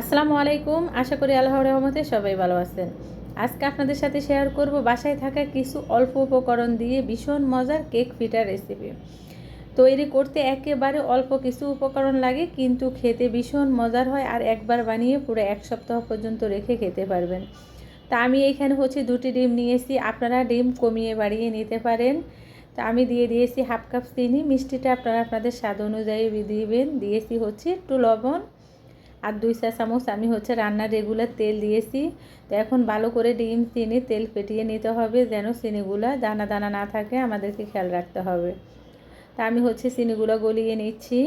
আসসালামু আলাইকুম। আশা করি আল্লাহর রহমতে সবাই ভালো আছেন। আজকে আপনাদের সাথে শেয়ার করব বাসায় থাকা কিছু অল্প উপকরণ দিয়ে ভীষণ মজার কেক ফিটার রেসিপি তৈরি করতে একেবারে অল্প কিছু উপকরণ লাগে, কিন্তু খেতে ভীষণ মজার হয় আর একবার বানিয়ে পুরো এক সপ্তাহ পর্যন্ত রেখে খেতে পারবেন। তা আমি এখানে হচ্ছে দুটি ডিম নিয়েছি, আপনারা ডিম কমিয়ে বাড়িয়ে নিতে পারেন। তা আমি দিয়ে দিয়েছি হাফ কাপ চিনি, মিষ্টিটা আপনারা আপনাদের স্বাদ অনুযায়ী দিবেন। দিয়েছি হচ্ছে একটু লবণ আর দুই চা চামচ আমি হচ্ছে রান্নার রেগুলার তেল দিয়েছি। তো এখন ভালো করে ডিম, চিনি, তেল ফেটিয়ে নিতে হবে যেন চিনিগুলো দানা দানা না থাকে, আমাদেরকে খেয়াল রাখতে হবে। তা আমি হচ্ছে চিনিগুলো গলিয়ে নিচ্ছি।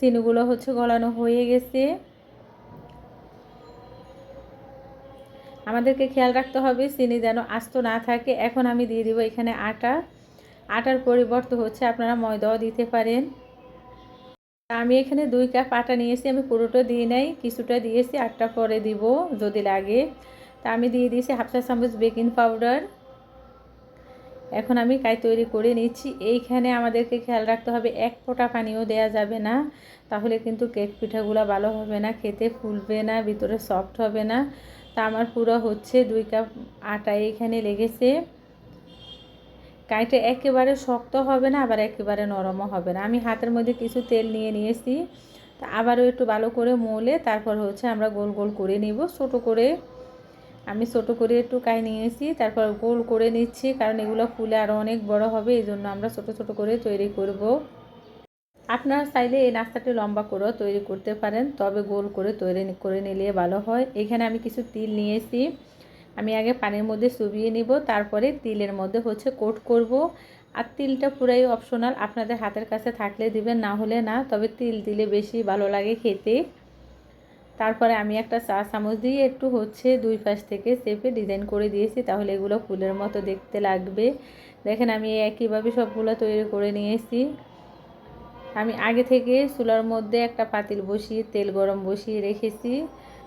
চিনিগুলো হচ্ছে গলানো হয়ে গেছে। আমাদেরকে খেয়াল রাখতে হবে চিনি যেন আস্ত না থাকে। এখন আমি দিয়ে দিব এখানে আটা। আটার পরিবর্তে হচ্ছে আপনারা ময়দাও দিতে পারেন। আমি এখানে দুই কাপ আটা নিয়েছি, আমি পুরোটা দিয়ে নাই, কিছুটা দিয়েছি, আটটা পরে দিব যদি লাগে। তা আমি দিয়ে দিয়েছি হাফ চা চামচ বেকিং পাউডার। এখন আমি কাই তৈরি করে নিচ্ছি। এইখানে আমাদেরকে খেয়াল রাখতে হবে, এক ফোঁটা পানিও দেয়া যাবে না। তাহলে কিন্তু কেক পিঠাগুলো ভালো হবে না, খেতে ফুলবে না, ভিতরে সফট হবে না। তা আমার পুরো হচ্ছে দুই কাপ আটা এইখানে লেগেছে। কাইটা একেবারে শক্ত হবে না, আবার একেবারে নরমও হবে না। আমি হাতের মধ্যে কিছু তেল নিয়ে নিয়েছি, তা আবারও একটু ভালো করে মলে তারপর হচ্ছে আমরা গোল গোল করে নিব। ছোট করে, আমি ছোট করে একটু কাই নিয়েছি, তারপর গোল করে নিচ্ছি, কারণ এগুলো ফুলে আরও অনেক বড় হবে, এই জন্য আমরা ছোট ছোট করে তৈরি করব। আপনারা চাইলে এই নাস্তাটি লম্বা করেও তৈরি করতে পারেন, তবে গোল করে তৈরি, করে নিলে ভালো হয়। এখানে আমি কিছু তিল নিয়েছি। আমি আগে পানির মধ্যে চুবিয়ে নিব, তারপরে তিলের মধ্যে হচ্ছে কোট করব। আর তিলটা পুরাই অপশনাল আপনাদের হাতের কাছে থাকলে দিবেন, না হলে না, তবে তিল দিলে বেশি ভালো লাগে খেতে। তারপরে আমি একটা চা চামচ দিয়ে একটু হচ্ছে দুই পাশ থেকে চেপে ডিজাইন করে দিয়েছি, তাহলে এগুলো ফুলের মতো দেখতে লাগবে। দেখেন আমি একইভাবে সবগুলো তৈরি করে নিয়েছি। আমি আগে থেকে চুলার মধ্যে একটা পাতিল বসিয়ে, তেল গরম বসিয়ে রেখেছি।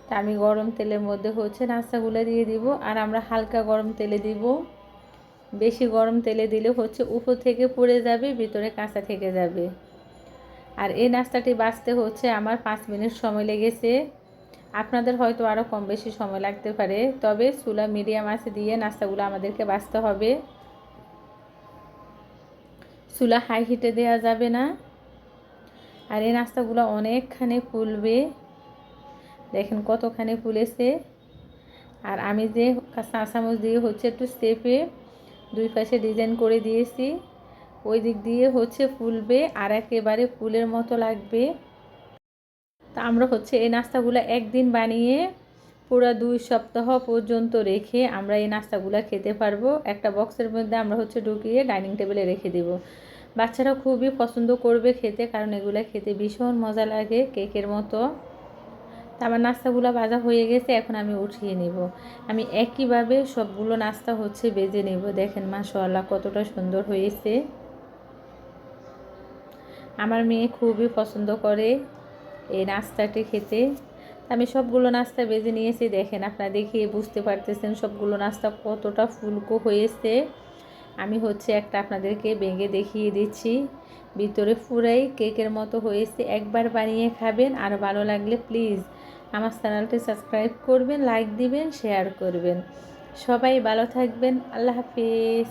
তা আমি গরম তেলের মধ্যে হচ্ছে নাস্তাগুলো দিয়ে দিব, আর আমরা হালকা গরম তেলে দিব। বেশি গরম তেলে দিলে হচ্ছে উপর থেকে পড়ে যাবে, ভিতরে কাঁচা থেকে যাবে। আর এই নাস্তাটি বাঁচতে হচ্ছে আমার পাঁচ মিনিট সময় লেগেছে। আপনাদের হয়তো আরও কম বেশি সময় লাগতে পারে, তবে চুলা মিডিয়াম আছে দিয়ে নাস্তাগুলো আমাদেরকে বাঁচতে হবে। চুলা হাই হিটে দেওয়া যাবে না। আর এই নাস্তাগুলো অনেকখানি ফুলবে। দেখেন কতখানি ফুলেছে। আর আমি যে চা চামচ দিয়ে হচ্ছে একটু স্টেপে দুই পাশে ডিজাইন করে দিয়েছি, ওই দিক দিয়ে হচ্ছে ফুলবে আর একেবারে ফুলের মতো লাগবে। তা আমরা হচ্ছে এই নাস্তাগুলো একদিন বানিয়ে পুরো দুই সপ্তাহ পর্যন্ত রেখে আমরা এই নাস্তাগুলো খেতে পারব। একটা বক্সের মধ্যে আমরা হচ্ছে ঢুকিয়ে ডাইনিং টেবিলে রেখে দেব। বাচ্চারা খুবই পছন্দ করবে খেতে, কারণ এগুলো খেতে ভীষণ মজা লাগে, কেকের মতো। আমার নাস্তাগুলো ভাজা হয়ে গেছে, এখন আমি উঠিয়ে নিব। আমি একইভাবে সবগুলো নাস্তা হচ্ছে বেজে নেব। দেখেন মাশাআল্লাহ কতটা সুন্দর হয়েছে। আমার মেয়ে খুবই পছন্দ করে এই নাস্তাটি খেতে। আমি সবগুলো নাস্তা বেজে নিয়েছি, দেখেন আপনারা দেখিয়ে বুঝতে পারতেছেন সবগুলো নাস্তা কতটা ফুলকো হয়েছে। আমি হচ্ছে একটা আপনাদেরকে ভেঙে দেখিয়ে দিচ্ছি। ভিতরে ফুরাই কেকের মতো হয়েছে। একবার বানিয়ে খাবেন, আর ভালো লাগলে প্লিজ আমার চ্যানেলটি সাবস্ক্রাইব করবেন লাইক দিবেন শেয়ার করবেন। সবাই ভালো থাকবেন আল্লাহ হাফিজ।